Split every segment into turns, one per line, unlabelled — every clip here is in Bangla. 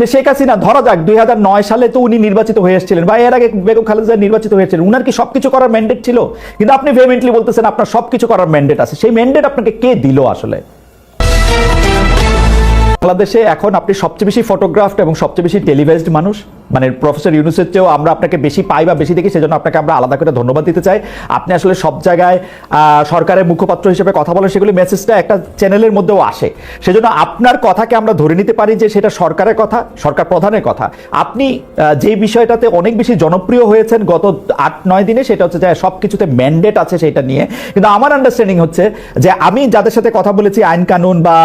যে শেখ হাসিনা, ধরা যাক, দুই সালে তো উনি নির্বাচিত হয়ে এসেছিলেন বা এর আগে বেগম খালেদা নির্বাচিত হয়েছিলেন উনার কি সবকিছু করার ম্যান্ডেট ছিল? কিন্তু আপনি ভেমেন্টলি বলতেছেন আপনার সবকিছু করার ম্যান্ডেট আছে। সেই ম্যান্ডেট আপনাকে কে দিল আসলে? বাংলাদেশে এখন আপনি সবচেয়ে বেশি ফটোগ্রাফড এবং সবচেয়ে বেশি টেলিভাইজড মানুষ। মানে প্রফেসর ইউনুসের চেয়েও আমরা আপনাকে বেশি পাই বা বেশি দেখি, সেজন্য আপনাকে আমরা আলাদা করে ধন্যবাদ দিতে চাই। আপনি আসলে সব জায়গায় সরকারের মুখপাত্র হিসেবে কথা বলে সেগুলি মেসেজটা একটা চ্যানেলের মধ্যেও আসে। সেজন্য আপনার কথাকে আমরা ধরে নিতে পারি যে সেটা সরকারের কথা, সরকার প্রধানের কথা। আপনি যে বিষয়টাতে অনেক বেশি জনপ্রিয় হয়েছেন গত আট, নয় দিনে, সেটা হচ্ছে যে সব কিছুতে ম্যান্ডেট আছে সেটা নিয়ে। কিন্তু আমার আন্ডারস্ট্যান্ডিং হচ্ছে যে আমি যাদের সাথে কথা বলেছি, আইন কানুন বা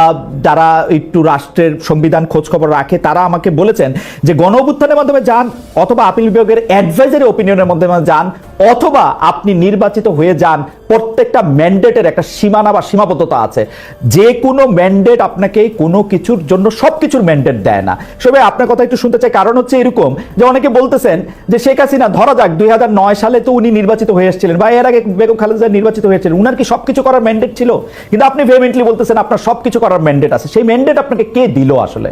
যারা একটু রাষ্ট্রের সংবিধান খোঁজখবর রাখে, তারা আমাকে বলেছেন যে গণ অভ্যুত্থানের মাধ্যমে যান অথবা আপিল বিভাগের অ্যাডভাইজারি ওপিনিয়নের মাধ্যমে যান অথবা আপনি নির্বাচিত হয়ে যান, প্রত্যেকটা ম্যান্ডেটের একটা সীমানা বা সীমাবদ্ধতা আছে। যে কোনো ম্যান্ডেট আপনাকে কোনো কিছুর জন্য সব কিছুর ম্যান্ডেট দেয় না। সবাই আপনার কথা একটু শুনতে চাই, কারণ হচ্ছে এরকম যে অনেকে বলতেছেন যে শেখ হাসিনা, ধরা যাক দুই নয় সালে তো উনি নির্বাচিত হয়ে এসেছিলেন বা এর আগে বেগম খালেদা নির্বাচিত হয়েছিলেন উনার কি সবকিছু করার ম্যান্ডেট ছিল? কিন্তু আপনি ভেমেন্টলি বলতেছেন আপনার সবকিছু করার ম্যান্ডেট আছে। সেই ম্যান্ডেট আপনাকে কে দিল আসলে?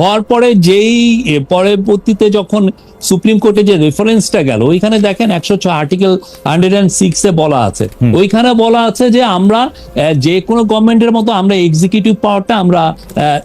হওয়ার পরে যেই পরবর্তীতে যখন সুপ্রিম কোর্টে যে রেফারেন্সটা গেল ওইখানে দেখেন একশো ছয় আর্টিকেল হান্ড্রেড অ্যান্ড সিক্স এ বলা আছে। ওইখানে বলা আছে যে আমরা যে কোনো গভর্নমেন্টের মতো আমরা এক্সিকিউটিভ পাওয়ারটা আমরা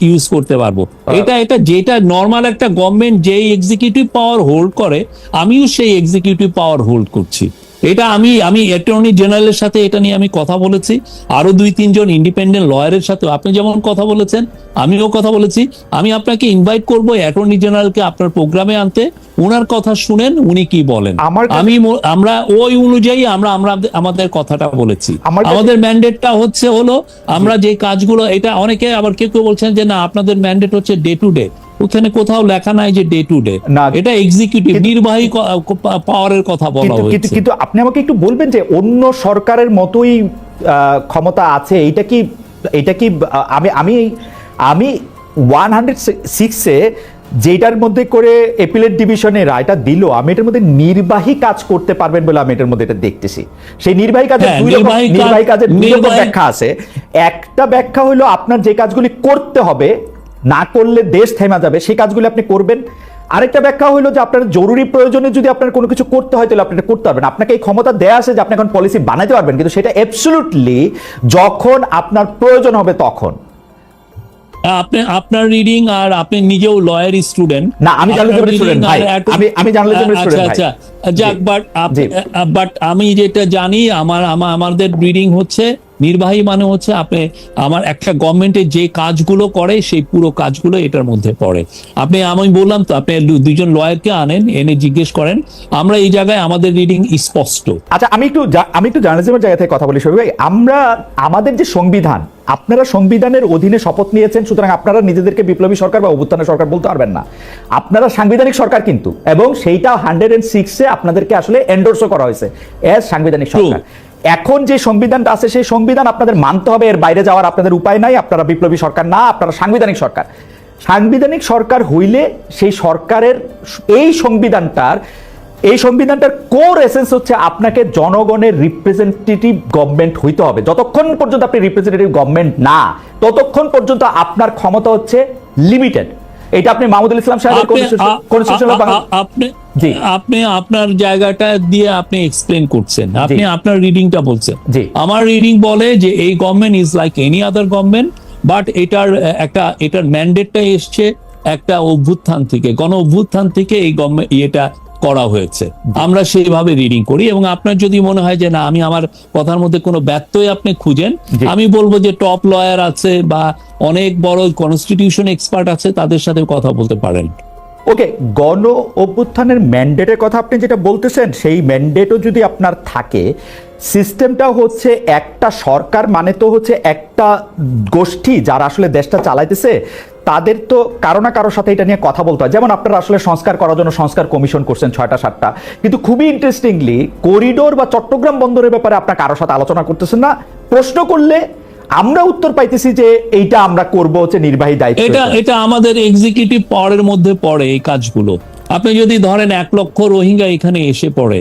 ইউজ করতে পারব। এটা এটা যেটা নর্মাল একটা গভর্নমেন্ট যেই এক্সিকিউটিভ পাওয়ার হোল্ড করে আমিও সেই এক্সিকিউটিভ পাওয়ার হোল্ড করছি। এটা আমি আমি অ্যাটর্নি জেনারেলের সাথে এটা নিয়ে আমি কথা বলেছি। আরও দুই তিনজন ইন্ডিপেন্ডেন্ট লয়ারের সাথে আপনি যেমন কথা বলেছেন আমিও কথা বলেছি। আমি আপনাকে ইনভাইট করব অ্যাটর্নি জেনারেলকে আপনার প্রোগ্রামে আনতে। ওনার কথা শুনেন উনি কি বলেন। আমি আমরা ওই অনুযায়ী আমরা আমরা আমাদের কথাটা বলেছি। আমাদের ম্যান্ডেটটা হচ্ছে হলো আমরা যে কাজগুলো এটা অনেকে আবার কেউ কেউ বলছেন যে না আপনাদের ম্যান্ডেট হচ্ছে ডে টু ডে ওখানে কোথাও লেখা নাই যে ডে টু ডে
না।
এটা এক্সিকিউটিভ নির্বাহী পাওয়ারের কথা বলা হয়েছে।
কিন্তু আপনি আমাকে একটু বলবেন যে অন্য সরকারের মতোই ক্ষমতা আছে এটা কি এটা কি আমি আমি আমি ওয়ান হান্ড্রেড সিক্সে যেটার মধ্যে করে এপিলেট ডিভিশনে রায়টা দিল আমি এটার মধ্যে নির্বাহী কাজ করতে পারবেন বলে আমি এটার মধ্যে এটা দেখতেছি। সেই নির্বাহী কাজের
হ্যাঁ,
দুই রকম
নির্বাহী কাজ-
কাজের দুই রকম ব্যাখ্যা আছে। একটা ব্যাখ্যা হলো আপনার যে কাজগুলি করতে হবে না করলে দেশ থেমা যাবে সেই কাজগুলি আপনি করবেন আরেকটা ব্যাখ্যা হলো যে আপনার জরুরি প্রয়োজনে যদি আপনার কোনো কিছু করতে হয় তাহলে আপনি এটা করতে পারবেন আপনাকে এই ক্ষমতা দেয়া আছে যে আপনি এখন পলিসি বানাতে পারবেন কিন্তু সেটা অ্যাবসলুটলি যখন আপনার প্রয়োজন হবে তখন
আপনি আপনার রিডিং আর আপনি নিজেও লয়ার স্টুডেন্ট
না, আমি এর student, ভাই। আমি- আমি student, ভাই।
আচ্ছা যাক বাট। বাট আমি যেটা জানি আমার আমাদের রিডিং হচ্ছে নির্বাহী মানে হচ্ছে আপনি আমার একটা গভর্নমেন্টের যে কাজগুলো করে সেই পুরো কাজগুলো এটার মধ্যে পড়ে। আপনি আমি বললাম তো আপনি দু- দুজন লয়ারকে আনেন এনে জিজ্ঞেস করেন আমরা এই জায়গায় আমাদের রিডিং স্পষ্ট।
আচ্ছা আমি একটু আমি একটু জার্নালিজমের জায়গা থেকে কথা বলি শরীফ ভাই। আমরা আমাদের যে সংবিধান আপনারা সংবিধানের অধীনে শপথ নিয়েছেন সুতরাং আপনারা নিজেদেরকে বিপ্লবী সরকার বা অভ্যুত্থানের সরকার বলতে পারবেন না। আপনারা সাংবিধানিক সরকার কিন্তু এবং সেইটা হান্ড্রেড এন্ড সিক্সে আপনাদেরকে আসলে এন্ডোর্সও করা হয়েছে এর সাংবিধানিক সরকার। এখন যে সংবিধানটা আছে সেই সংবিধান আপনাদের মানতে হবে এর বাইরে যাওয়ার আপনাদের উপায় নাই আপনারা বিপ্লবী সরকার না আপনারা সাংবিধানিক সরকার। সাংবিধানিক সরকার হইলে সেই সরকারের এই সংবিধানটার এই সংবিধানটার কোর এসেন্স হচ্ছে আপনাকে জনগণের রিপ্রেজেন্টেটিভ গভর্নমেন্ট হইতে হবে। যতক্ষণ পর্যন্ত আপনি রিপ্রেজেন্টেটিভ গভর্নমেন্ট না ততক্ষণ পর্যন্ত আপনার ক্ষমতা হচ্ছে লিমিটেড এটা আপনি মাহমুদুল ইসলাম সাহেবের
আপনি আপনি আপনার জায়গাটা দিয়ে আপনি এক্সপ্লেন করছেন। আপনি। আপনার রিডিংটা বলছেন। আমার রিডিং বলে যে এই government is like any other government but এটার একটা এটার ম্যান্ডেটটা এসছে একটা অভ্যুত্থান থেকে গণ অভ্যুত্থান থেকে এই গভর্নমেন্ট ইয়েটা করা হয়েছে। আমরা সেইভাবে রিডিং করি এবং আপনার যদি মনে হয় যে না আমি আমার কথার মধ্যে কোনো ব্যত্যয় আপনি খুঁজেন আমি বলব যে টপ লয়ার আছে বা অনেক বড় কনস্টিটিউশন এক্সপার্ট আছে তাদের সাথে কথা বলতে পারেন।
ওকে গণ অভ্যুত্থানের ম্যান্ডেটের কথা আপনি যেটা বলতেছেন, সেই ম্যান্ডেটও যদি আপনার থাকে সিস্টেমটা হচ্ছে একটা সরকার মানে তো হচ্ছে একটা গোষ্ঠী যারা আসলে দেশটা চালাইতেছে, তাদের তো কারও না কারোর সাথে এটা নিয়ে কথা বলতে হয়। যেমন আপনারা আসলে সংস্কার করার জন্য সংস্কার কমিশন করছেন ছয়টা, সাতটা। কিন্তু খুবই ইন্টারেস্টিংলি করিডোর বা চট্টগ্রাম বন্দরের ব্যাপারে আপনার কারোর সাথে আলোচনা করতেছেন না। প্রশ্ন করলে আমরা উত্তর পাইতেছি যে এইটা আমরা করব হচ্ছে নির্বাহী দায়িত্ব
এটা এটা আমাদের এক্সিকিউটিভ পাওয়ারের মধ্যে পড়ে এই কাজগুলো। আপনি যদি ধরেন এক লক্ষ রোহিঙ্গা এখানে এসে পড়ে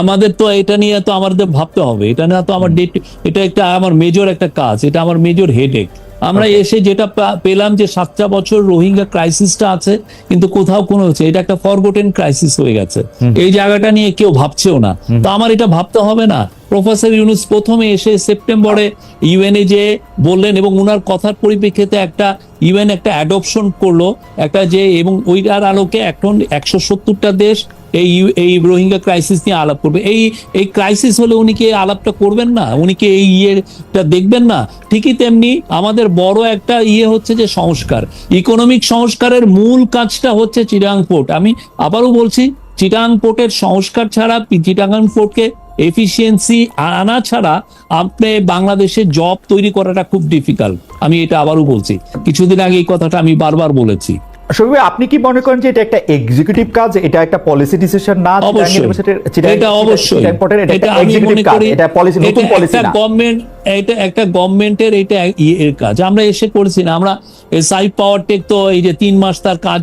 আমাদের তো এটা নিয়ে তো আমাদের ভাবতে হবে। এটা না তো আমার ডেট এটা একটা আমার মেজর একটা কাজ এটা আমার মেজর হেডেক আমরা এসে যেটা পেলাম যে সাতটা বছর রোহিঙ্গা ক্রাইসিসটা আছে কিন্তু কোথাও কোনো হচ্ছে এটা একটা ফরগোটেন ক্রাইসিস হয়ে গেছে। এই জায়গাটা নিয়ে কেউ ভাবছেও না। তো আমার এটা ভাবতে হবে না। প্রফেসর ইউনুস প্রথমে এসে সেপ্টেম্বরে ইউএনএ যে বললেন এবং ওনার কথার পরিপ্রেক্ষিতে একটা ইউএন একটা অ্যাডপশন করল একটা যে এবং ওইটার আলোকে এখন একশো সত্তরটা দেশ এই এই রোহিঙ্গা ক্রাইসিস নিয়ে আলাপ করবে। এই এই ক্রাইসিস হলে উনি কি আলাপটা করবেন না? উনি কি এই ইয়েটা দেখবেন না? ঠিকই তেমনি আমাদের বড় একটা ইয়ে হচ্ছে যে সংস্কার। ইকোনমিক সংস্কারের মূল কাজটা হচ্ছে চিরাং পোর্ট আমি আবারও বলছি চিটাং পোর্টের সংস্কার ছাড়া চিটাং পোর্টকে এফিসিয়েন্সি আনা ছাড়া আপনি বাংলাদেশে জব তৈরি করাটা খুব ডিফিকাল্ট আমি এটা আবারও বলছি। কিছুদিন আগে এই কথাটা আমি বারবার বলেছি।
আপনি কি মনে করেন যে এটা একটা এক্সিকিউটিভ কাজ? এটা একটা পলিসি ডিসিশন না?
এটা অবশ্যই।
এটা এক্সিকিউটিভ কাজ। এটা পলিসি নতুন পলিসি না।
গভর্নমেন্ট এটা একটা গভর্নমেন্টের এটা এর কাজ। আমরা এসে করেছি না। আমরা সাইফ পাওয়ার টেক তো এই যে তিন মাস তার কাজ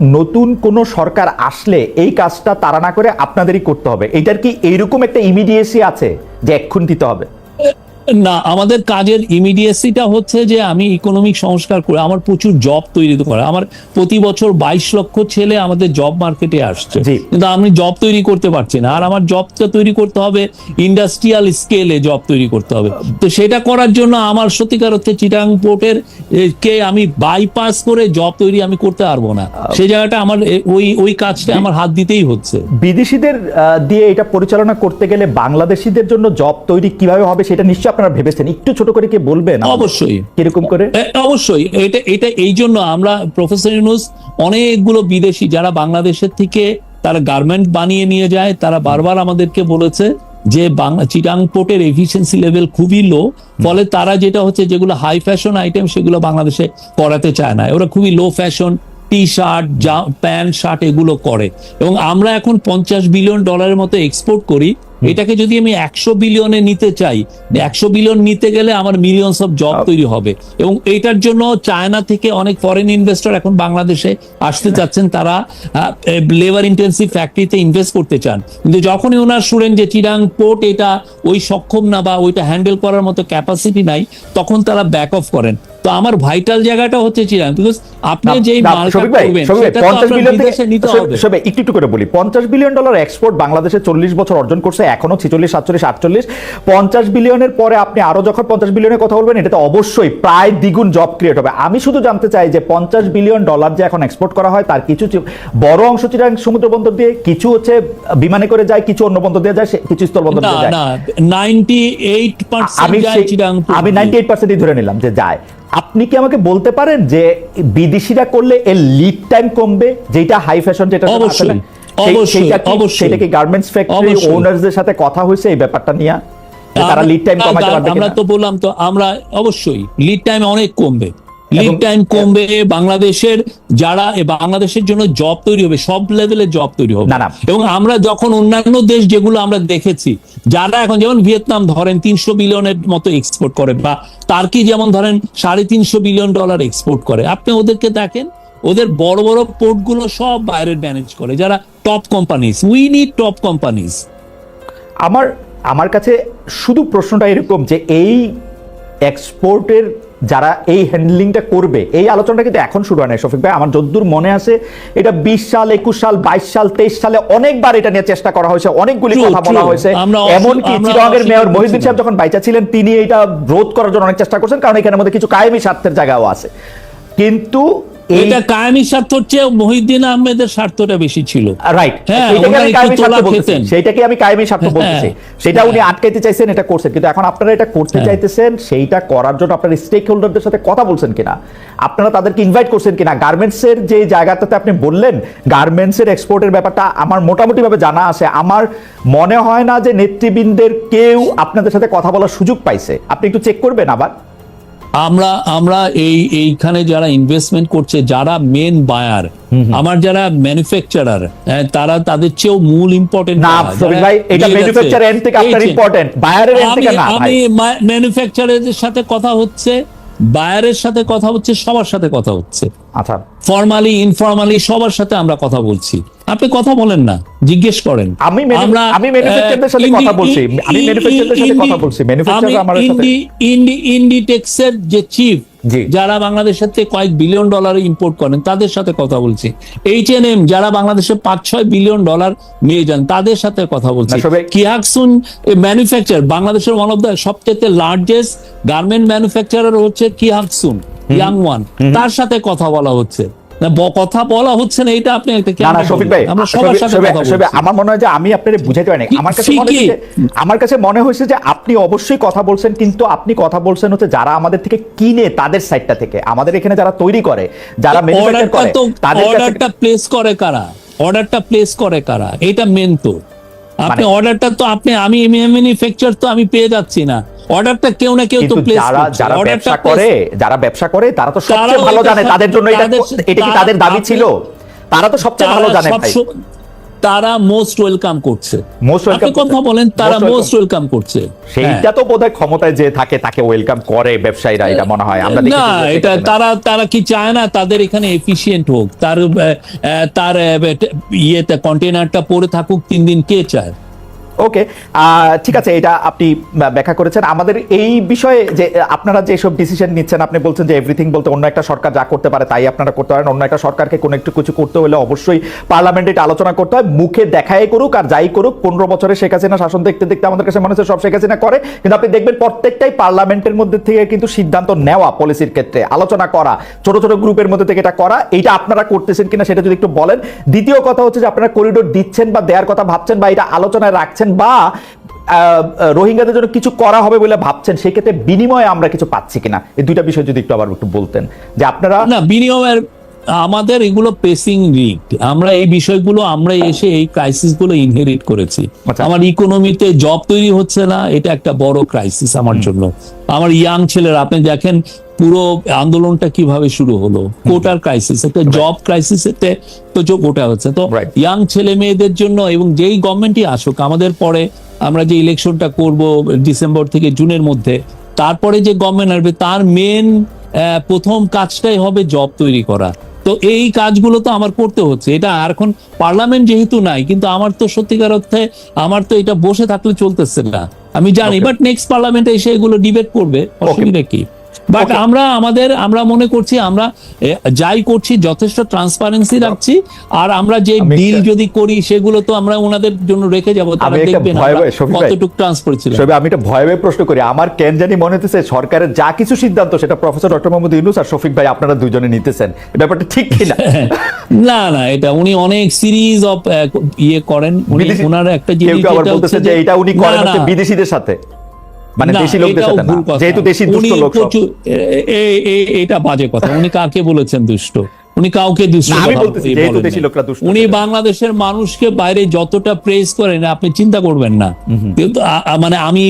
নতুন কোন সরকার আসলে এই কাজটা তারা না করে আপনাদেরই করতে হবে। এটার কি এইরকম একটা ইমিডিয়েসি আছে যে এক্ষুন দিতে হবে?
না আমাদের কাজের ইমিডিয়েসিটা হচ্ছে যে আমি ইকোনমিক সংস্কার করে আমার প্রচুর জব তৈরি করা। আমার প্রতি বছর বাইশ লক্ষ ছেলে আমাদের জব মার্কেটে আসছে। কিন্তু আমি জব তৈরি করতে পারছি না। আর আমার জবটা তৈরি করতে হবে ইন্ডাস্ট্রিয়াল স্কেলে জব তৈরি করতে হবে। তো সেটা করার জন্য আমার সত্যিকার হচ্ছে চিটাং পোর্টের কে আমি বাইপাস করে জব তৈরি আমি করতে পারব না। সেই জায়গাটা আমার ওই ওই কাজটা আমার হাত দিতেই হচ্ছে।
বিদেশিদের দিয়ে এটা পরিচালনা করতে গেলে বাংলাদেশিদের জন্য জব তৈরি কীভাবে হবে সেটা নিশ্চয়ই আপনারা ভেবেছেন? একটু ছোট করে কি বলবেন?
অবশ্যই।
কীরকম করে?
অবশ্যই। এটা এটা এই জন্য আমরা প্রফেসর ইউনুস অনেকগুলো বিদেশি যারা বাংলাদেশের থেকে তারা গার্মেন্ট বানিয়ে নিয়ে যায় তারা বারবার আমাদেরকে বলেছে যে বাংলা চিটাং পোর্টের এফিসিয়েন্সি লেভেল খুবই লো ফলে তারা যেটা হচ্ছে যেগুলো হাই ফ্যাশন আইটেম সেগুলো বাংলাদেশে করাতে চায় না। ওরা খুবই low fashion T shirt pant shirt এগুলো করে। এবং আমরা এখন পঞ্চাশ বিলিয়ন ডলারের মতো এক্সপোর্ট করি এটাকে যদি আমি একশো বিলিয়নে নিতে চাই একশো বিলিয়ন নিতে গেলে আমার মিলিয়নস অফ জব তৈরি হবে। এবং এইটার জন্য চায়না থেকে অনেক ফরেন ইনভেস্টর এখন বাংলাদেশে আসতে চাচ্ছেন। তারা লেবার ইন্টেন্সিভ ফ্যাক্টরিতে ইনভেস্ট করতে চান। কিন্তু যখনই ওনার শুনেন যে চিরাং পোর্ট এটা ওই সক্ষম না বা ওইটা হ্যান্ডেল করার মতো ক্যাপাসিটি নাই তখন তারা ব্যাক অফ করেন। তো আমার ভাইটাল জায়গাটা হচ্ছে চিরাং বিকজ আপনি যেই মালটা করবেন সেটা তো আপনার বিদেশে নিতে হবে।
একটু একটু করে বলি পঞ্চাশ বিলিয়ন ডলার এক্সপোর্ট বাংলাদেশে চল্লিশ বছর অর্জন করছে এখনও ছিচল্লিশ সাতচল্লিশ আটচল্লিশ। পঞ্চাশ বিলিয়নের পরে আপনি আরও যখন পঞ্চাশ বিলিয়নের কথা বলবেন এটাতে অবশ্যই প্রায় দ্বিগুণ জব ক্রিয়েট হবে। আমি শুধু জানতে চাই যে পঞ্চাশ বিলিয়ন ডলার যে এখন এক্সপোর্ট করা হয় তার কিছু বড় অংশ চিরাং সমুদ্র বন্দর দিয়ে কিছু হচ্ছে বিমানে করে যায় কিছু অন্য বন্দর দিয়ে যায় কিছু স্থল বন্দর দিয়ে যায়।
না নাইনটি এইট
আমি
পার্সেন্ট যায়
সেই-
চিরাং
আমি নাইনটি এইট পার্সেন্টই ধরে নিলাম যে যায়। আপনি কি আমাকে বলতে পারেন যে বিদেশিরা করলে এর লিড টাইম কমবে যেটা হাই ফ্যাশন যেটা
অবশ্যই,
আসলে,
অবশ্যই, অবশ্যই।
সেটা কি গার্মেন্টস ফ্যাক্টরি। ওনারদের সাথে কথা হয়েছে এই ব্যাপারটা নিয়ে তারা লিড টাইম কমাতে পারবে
আমরা তো বললাম তো আমরা অবশ্যই লিড টাইম অনেক কমবে লিড টাইম কমবে বাংলাদেশের যারা বাংলাদেশের জন্য জব তৈরি হবে সব লেভেলে জব তৈরি হবে। এবং আমরা যখন অন্যান্য দেশ যেগুলো আমরা দেখেছি যারা এখন যেমন ভিয়েতনাম ধরেন তিনশো বিলিয়নের মতো এক্সপোর্ট করে বা টার্কি যেমন ধরেন সাড়ে তিনশো বিলিয়ন ডলার এক্সপোর্ট করে আপনি ওদেরকে দেখেন ওদের বড় বড় পোর্টগুলো সব বাইরের ম্যানেজ করে যারা top companies we need top companies
আমার আমার কাছে শুধু প্রশ্নটা এরকম যে এই এক্সপোর্টের যারা এই হ্যান্ডলিংটা করবে এই আলোচনাটা কিন্তু এখন শুরু হয় না শফিক ভাই। আমার যদ্দূর মনে আছে এটা বিশ সাল একুশ সাল বাইশ সাল তেইশ সালে অনেকবার এটা নিয়ে চেষ্টা করা হয়েছে অনেকগুলি কথা বলা হয়েছে। এমনকি চিরঙ্গের মেয়র
মহিদিন
মহিউদ্দিন সাহেব যখন বাইচা ছিলেন তিনি এটা রোধ করার জন্য অনেক চেষ্টা করছেন কারণ এখানের মধ্যে কিছু কায়েমি স্বার্থের জায়গাও আছে। কিন্তু
এটা কায়েমি স্বার্থর চেয়ে মহিউদ্দিন আহমেদের স্বার্থটা বেশি ছিল।
রাইট
হ্যাঁ,
সেইটাকে আমি
একটু
কায়েমি স্বার্থ
তোলা
বলতেছি।
খেতেন।
সেইটাকে আমি কায়েমি স্বার্থ
হ্যাঁ,
বলতেছি। সেটা উনি আটকাইতে চাইছেন এটা করছেন। কিন্তু এখন আপনারা এটা করতে
হ্যাঁ।
চাইতেছেন সেইটা করার জন্য আপনার স্টেক হোল্ডারদের সাথে কথা বলছেন কিনা? আপনারা তাদেরকে ইনভাইট করছেন কিনা? গার্মেন্টস এর যে জায়গাটাতে আপনি বললেন গার্মেন্টস এর এক্সপোর্টের ব্যাপারটা আমার মোটামুটি ভাবে জানা আছে। আমার মনে হয় না যে নেতৃবৃন্দের কেউ আপনাদের সাথে কথা বলার সুযোগ পাইছে। আপনি একটু চেক করবেন আবার।
আমরা আমরা এই এইখানে যারা ইনভেস্টমেন্ট করছে যারা মেন বায়ার আমার যারা ম্যানুফ্যাকচারার তারা তাদের চেয়েও মূল ইম্পর্টেন্ট
না ভাই এটা ম্যানুফ্যাকচার এন্ড থেকে আপনার ইম্পর্টেন্ট বায়ারের এন্ড
আমি
থেকে না
আমি ম্যানুফ্যাকচারারদের সাথে কথা হচ্ছে বায়ারের সাথে কথা হচ্ছে সবার সাথে কথা হচ্ছে।
আচ্ছা।
ফর্মালি ইনফর্মালি সবার সাথে আমরা কথা বলছি। আপনি কথা বলেন না জিজ্ঞেস করেন।
আমি
আমরা
আমি manufacturer-দের সাথে কথা বলছি। আমি manufacturer-দের সাথে কথা বলছি। manufacturer আমার সাথে-
ইন্ডি- ইন্ডি ইন্ডিটেক্সের যে চিফ যারা বাংলাদেশের থেকে কয়েক বিলিয়ন ডলার ইম্পোর্ট করেন তাদের সাথে কথা বলছি। এইচ এন এম যারা বাংলাদেশে পাঁচ ছয় বিলিয়ন ডলার নিয়ে যান তাদের সাথে কথা বলছি।
না, সবাই-
কিহাকসুন ম্যানুফ্যাকচার বাংলাদেশের ওয়ান অফ দ্য সবচেয়ে লার্জেস্ট গার্মেন্ট ম্যানুফ্যাকচারার হচ্ছে কিহাকসুন ইয়াং ওয়ান তার সাথে কথা বলা হচ্ছে। না কথা বলা হচ্ছে না এটা আপনি একটা
না না শফিক ভাই
আমরা সবার সাথে কথা বলছি।
আমার মনে হয় যে আমি বুঝাইতে পারি আমার কাছে মনে হচ্ছে আমার কাছে মনে হয়েছে যে আপনি অবশ্যই কথা বলছেন কিন্তু আপনি কথা বলছেন হচ্ছে যারা আমাদের থেকে কিনে তাদের সাইডটা থেকে। আমাদের এখানে যারা তৈরি করে যারা ম্যানুফ্যাকচার করে তাদের
অর্ডারটা প্লেস করে কারা? অর্ডারটা প্লেস করে কারা? এটা মেন তো। আপনি
মানে-
অর্ডারটা তো আপনি আমি ম্যানুফ্যাকচার তো আমি পেয়ে যাচ্ছি না। অর্ডারটা কেউ না কেউ তো প্লেস
যারা যারা ব্যবসা করে যারা ব্যবসা করে তারা তো সবচেয়ে ভালো জানে। তাদের জন্য এটা এটা কি তাদের দাবি ছিল? তারা তো সবচেয়ে ভালো জানে ভাই।
তারা মোস্ট ওয়েলকাম করছে।
Welcome
আপনি কথা বলেন তারা মোস্ট ওয়েলকাম করছে।
সেইটা তো বোধহয় ক্ষমতায় যে থাকে তাকে ওয়েলকাম করে ব্যবসায়ীরা এটা মনে হয়। আমরা
না এটা তারা তারা কি চায় না? তাদের এখানে এফিসিয়েন্ট হোক। তার তার ইয়েতে কন্টেনারটা পড়ে থাকুক তিন দিন কে চায়?
ওকে ঠিক আছে, এটা আপনি ব্যাখ্যা করেছেন। আমাদের এই বিষয়ে যে আপনারা যে সব ডিসিশন নিচ্ছেন, আপনি বলছেন যে এভরিথিং বলতে অন্য একটা সরকার যা করতে পারে তাই আপনারা করতে পারেন। অন্য একটা সরকারকে কোনো একটু কিছু করতে হলে অবশ্যই পার্লামেন্টে এটা আলোচনা করতে হয়। মুখে দেখাই করুক আর যাই করুক, পনেরো বছরে শেখ হাসিনা শাসন দেখতে দেখতে আমাদের কাছে মনে হচ্ছে সব শেখ হাসিনা করে। কিন্তু আপনি দেখবেন প্রত্যেকটাই পার্লামেন্টের মধ্যে থেকে কিন্তু সিদ্ধান্ত নেওয়া পলিসির ক্ষেত্রে। আলোচনা করা, ছোট ছোট গ্রুপের মধ্যে থেকে এটা করা এইটা আপনারা করতেছেন কিনা সেটা যদি একটু বলেন। দ্বিতীয় কথা হচ্ছে যে আপনারা করিডোর দিচ্ছেন বা দেওয়ার কথা ভাবছেন বা এটা আলোচনায় রাখছেন বা আহ, আহ, রোহিঙ্গাদের জন্য কিছু করা হবে বলে ভাবছেন সেক্ষেত্রে বিনিময়ে আমরা কিছু পাচ্ছি কিনা? এই দুইটা বিষয় যদি একটু আবার একটু বলতেন। যে আপনারা
না বিনিয়োগের আমাদের এগুলো পেসিং রিক আমরা এই বিষয়গুলো আমরা এসে এই ক্রাইসিসগুলো ইনহেরিট করেছি।
আচ্ছা।
আমার ইকোনমিতে জব তৈরি হচ্ছে না এটা একটা বড় ক্রাইসিস আমার জন্য। আমার ইয়াং ছেলেরা আপনি দেখেন পুরো আন্দোলনটা কীভাবে শুরু হলো। কোটার ক্রাইসিস একটা জব ক্রাইসিস এতে তো যোগ ওটা হচ্ছে। তো. ইয়াং ছেলে মেয়েদের জন্য এবং যেই গভর্নমেন্টই আসুক আমাদের পরে আমরা যে ইলেকশনটা করব ডিসেম্বর থেকে জুনের মধ্যে তারপরে যে গভর্নমেন্ট আসবে তার মেন প্রথম কাজটাই হবে জব তৈরি করা। তো এই কাজগুলো তো আমার করতে হচ্ছে। এটা আর এখন পার্লামেন্ট যেহেতু নাই কিন্তু আমার তো সত্যিকার অর্থে আমার তো এটা বসে থাকলে চলতেছে না। আমি জানি বাট নেক্সট পার্লামেন্টে এসে এগুলো ডিবেট করবে। অসুবিধা কি? বাট আমরা আমাদের আমরা মনে করছি আমরা যাই করছি যথেষ্ট ট্রান্সপারেন্সি রাখছি। আর আমরা যে ডিল যদি করি সেগুলো তো আমরা ওনাদের জন্য রেখে যাব তারা দেখবেন কতটুকু ট্রান্সফার ছিল
সবে আমি একটা ভয় ভয়ে প্রশ্ন করি। আমার কেন জানি মনে হতেছে সরকারের যা কিছু সিদ্ধান্ত সেটা প্রফেসর ডক্টর মোহাম্মদ ইউনুস আর শফিক ভাই আপনারা দুজনে নিতেছেন। ব্যাপারটা ঠিক কিনা
না? না এটা উনি অনেক সিরিজ অফ ইয়ে করেন। উনি ওনার একটা জিনিস
কেউ আবার
যেটা
বলতেছে
হচ্ছে
যে এটা উনি করেন বিদেশিদের সাথে। মানে দেশি লোকদের সাথে না। যেহেতু দেশি দুষ্ট লোক
এটা বাজে কথা। উনি কাকে বলেছেন দুষ্ট? উনি কাউকে দুষ্ট উনি বাংলাদেশের মানুষকে বাইরে যতটা প্রেস করেন আপনি চিন্তা করবেন না। কিন্তু মানে আমি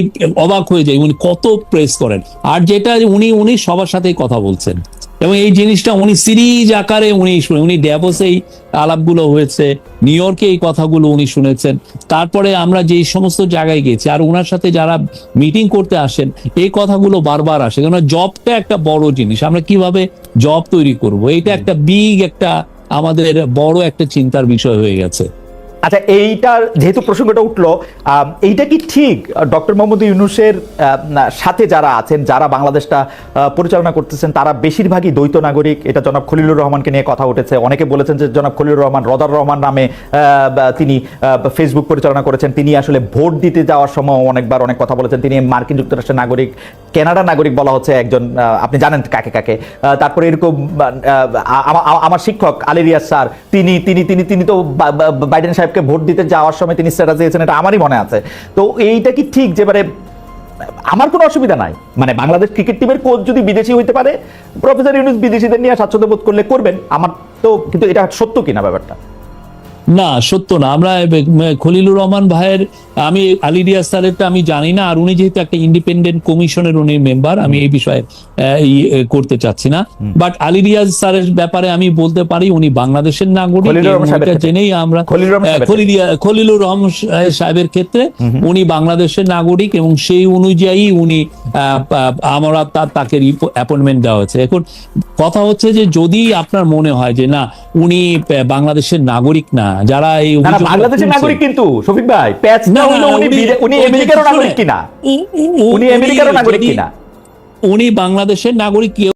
অবাক হয়ে যাই উনি কত প্রেস করেন। আর যেটা উনি উনি সবার সাথেই কথা বলছেন। এবং এই জিনিসটা উনি সিরিজ আকারে উনি শুনে উনি ড্যাভোসে এই আলাপগুলো হয়েছে, নিউ ইয়র্কে এই কথাগুলো উনি শুনেছেন। তারপরে আমরা যে সমস্ত জায়গায় গেছি, আর ওনার সাথে যারা মিটিং করতে আসেন, এই কথাগুলো বারবার আসে। কেননা জবটা একটা বড় জিনিস। আমরা কীভাবে জব তৈরি করব? এটা একটা বিগ একটা আমাদের বড় একটা চিন্তার বিষয় হয়ে গেছে।
আচ্ছা এইটার যেহেতু প্রসঙ্গটা উঠল এইটা কি ঠিক? ডক্টর মোহাম্মদ ইউনুসের সাথে যারা আছেন, যারা বাংলাদেশটা পরিচালনা করতেছেন, তারা বেশিরভাগই দ্বৈত নাগরিক। এটা জনাব খলিলুর রহমানকে নিয়ে কথা উঠেছে। অনেকে বলেছেন যে জনাব খলিলুর রহমান, রদার রহমান নামে তিনি ফেসবুক পরিচালনা করেছেন। তিনি আসলে ভোট দিতে যাওয়ার সময় অনেকবার অনেক কথা বলেছেন। তিনি মার্কিন যুক্তরাষ্ট্রের নাগরিক কানাডা নাগরিক বলা হচ্ছে একজন আপনি জানেন কাকে কাকে। তারপরে এরকম আমার শিক্ষক আলিরিয়াস স্যার, তিনি তিনি তিনি তিনি তো বাইডেন সাহেবকে ভোট দিতে যাওয়ার সময় তিনি স্ট্যাটাস দিয়েছেন, এটা আমারই মনে আছে। তো এইটা কি ঠিক যে মানে আমার কোনো অসুবিধা নাই? মানে বাংলাদেশ ক্রিকেট টিমের কোচ যদি বিদেশি হইতে পারে প্রফেসর ইউনুস বিদেশিদের নিয়ে স্বাচ্ছন্দ্য বোধ করলে করবেন। আমার তো কিন্তু এটা সত্য কিনা ব্যাপারটা?
না সত্য না। আমরা খলিলুর রহমান ভাইয়ের আমি আলিডিয়া স্যারেরটা আমি জানি না আর উনি যেহেতু একটা ইন্ডিপেন্ডেন্ট কমিশনের উনি মেম্বার আমি এই বিষয়ে করতে চাচ্ছি না। বাট আলিডিয়াজ স্যারের ব্যাপারে আমি বলতে পারি উনি বাংলাদেশের নাগরিক। জেনেই আমরা
খলিলুর রহমান সাহেবের
ক্ষেত্রে। উনি বাংলাদেশের নাগরিক এবং সেই অনুযায়ী উনি আমরা তার তাকে অ্যাপয়েন্টমেন্ট দেওয়া হয়েছে। এখন কথা হচ্ছে যে যদি আপনার মনে হয় যে না উনি বাংলাদেশের নাগরিক না যারা এই
বাংলাদেশের নাগরিক কিন্তু শফিক ভাই প্যাচ না উনি আমেরিকারও নাগরিক কিনা? উনি আমেরিকারও নাগরিক কিনা?
উনি বাংলাদেশের নাগরিক কেউ